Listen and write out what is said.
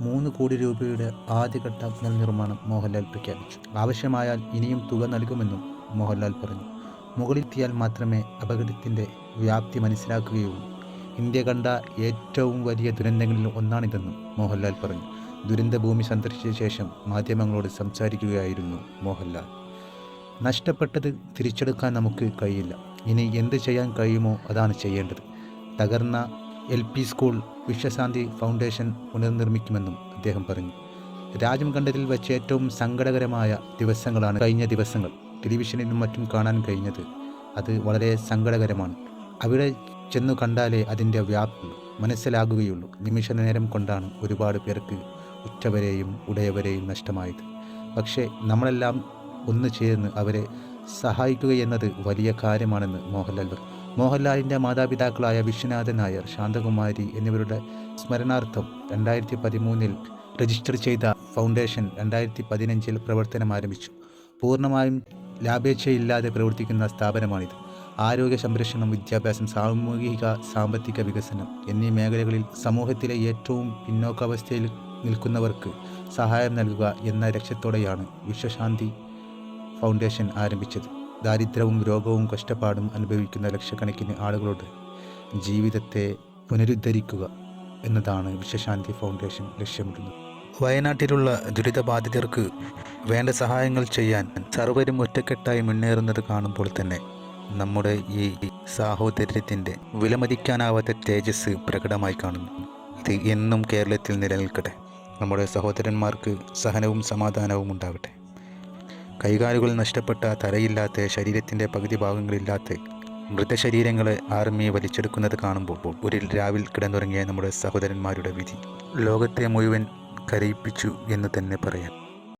മൂന്ന് കോടി രൂപയുടെ ആദ്യഘട്ട നിർമ്മാണം മോഹൻലാൽ പ്രഖ്യാപിച്ചു. ആവശ്യമായാൽ ഇനിയും തുക നൽകുമെന്നും മോഹൻലാൽ പറഞ്ഞു. മുകളിലെത്തിയാൽ മാത്രമേ അപകടത്തിന്റെ വ്യാപ്തി മനസ്സിലാക്കുകയുള്ളൂ. ഇന്ത്യ കണ്ട ഏറ്റവും വലിയ ദുരന്തങ്ങളിൽ ഒന്നാണിതെന്നും മോഹൻലാൽ പറഞ്ഞു. ദുരന്തഭൂമി സന്ദർശിച്ച ശേഷം മാധ്യമങ്ങളോട് സംസാരിക്കുകയായിരുന്നു മോഹൻലാൽ. നഷ്ടപ്പെട്ടത് തിരിച്ചെടുക്കാൻ നമുക്ക് കഴിയില്ല. ഇനി എന്ത് ചെയ്യാൻ കഴിയുമോ അതാണ് ചെയ്യേണ്ടത്. തകർന്ന L P school Vishwashanti foundation പുനർനിർമ്മിക്കുമെന്നും അദ്ദേഹം പറഞ്ഞു. രാജ്യം കണ്ടതിൽ വെച്ച് ഏറ്റവും സങ്കടകരമായ ദിവസങ്ങളാണ് കഴിഞ്ഞ ദിവസങ്ങൾ. ടെലിവിഷനിലും മറ്റും കാണാൻ കഴിഞ്ഞത് അത് വളരെ സങ്കടകരമാണ്. അവിടെ ചെന്നു കണ്ടാലേ അതിന്റെ വ്യാപ്തി മനസ്സിലാകുകയുള്ളൂ. നിമിഷ നേരം കൊണ്ടാണ് ഒരുപാട് പേർക്ക് ഉറ്റവരെയും ഉടയവരെയും നഷ്ടമായത്. പക്ഷേ നമ്മളെല്ലാം ഒന്ന് ചേർന്ന് അവരെ സഹായിക്കുക എന്നത് വലിയ കാര്യമാണെന്ന് മോഹൻലാൽ മോഹൻലാലിന്റെ മാതാപിതാക്കളായ വിശ്വനാഥൻ നായർ ശാന്തകുമാരി എന്നിവരുടെ സ്മരണാർത്ഥം രണ്ടായിരത്തി പതിമൂന്നിൽ രജിസ്റ്റർ ചെയ്ത ഫൗണ്ടേഷൻ രണ്ടായിരത്തി പതിനഞ്ചിൽ പ്രവർത്തനം ആരംഭിച്ചു. പൂർണമായും ലാഭേച്ഛയില്ലാതെ പ്രവർത്തിക്കുന്ന സ്ഥാപനമാണിത്. ആരോഗ്യ സംരക്ഷണം വിദ്യാഭ്യാസം സാമൂഹിക സാമ്പത്തിക വികസനം എന്നീ മേഖലകളിൽ സമൂഹത്തിലെ ഏറ്റവും പിന്നോക്കാവസ്ഥയിൽ നിൽക്കുന്നവർക്ക് സഹായം നൽകുക എന്ന ലക്ഷ്യത്തോടെയാണ് വിശ്വശാന്തി ഫൗണ്ടേഷൻ ആരംഭിച്ചത്. ദാരിദ്ര്യവും രോഗവും കഷ്ടപ്പാടും അനുഭവിക്കുന്ന ലക്ഷക്കണക്കിന് ആളുകളോട് ജീവിതത്തെ പുനരുദ്ധരിക്കുക എന്നതാണ് വിശ്വശാന്തി ഫൗണ്ടേഷൻ ലക്ഷ്യമിടുന്നത്. വയനാട്ടിലുള്ള ദുരിതബാധിതർക്ക് വേണ്ട സഹായങ്ങൾ ചെയ്യാൻ സർവരും ഒറ്റക്കെട്ടായി മുന്നേറുന്നത് കാണുമ്പോൾ തന്നെ നമ്മുടെ ഈ സാഹോദര്യത്തിന്റെ വിലമതിക്കാനാവാത്ത തേജസ് പ്രകടമായി കാണുന്നു. ഇത് എന്നും കേരളത്തിൽ നിലനിൽക്കട്ടെ. നമ്മുടെ സഹോദരന്മാർക്ക് സഹനവും സമാധാനവും ഉണ്ടാവട്ടെ കൈകാലുകൾ നഷ്ടപ്പെട്ട തലയില്ലാത്ത ശരീരത്തിന്റെ പകുതി ഭാഗങ്ങളില്ലാത്ത മൃതശരീരങ്ങളെ ആർമി വലിച്ചെടുക്കുന്നത് കാണുമ്പോൾ ഒരു രാവിൽ കിടന്നുറങ്ങിയ നമ്മുടെ സഹോദരന്മാരുടെ വിധി. ലോകത്തെ മുഴുവൻ കരയിപ്പിച്ചു എന്ന് തന്നെ പറയാം.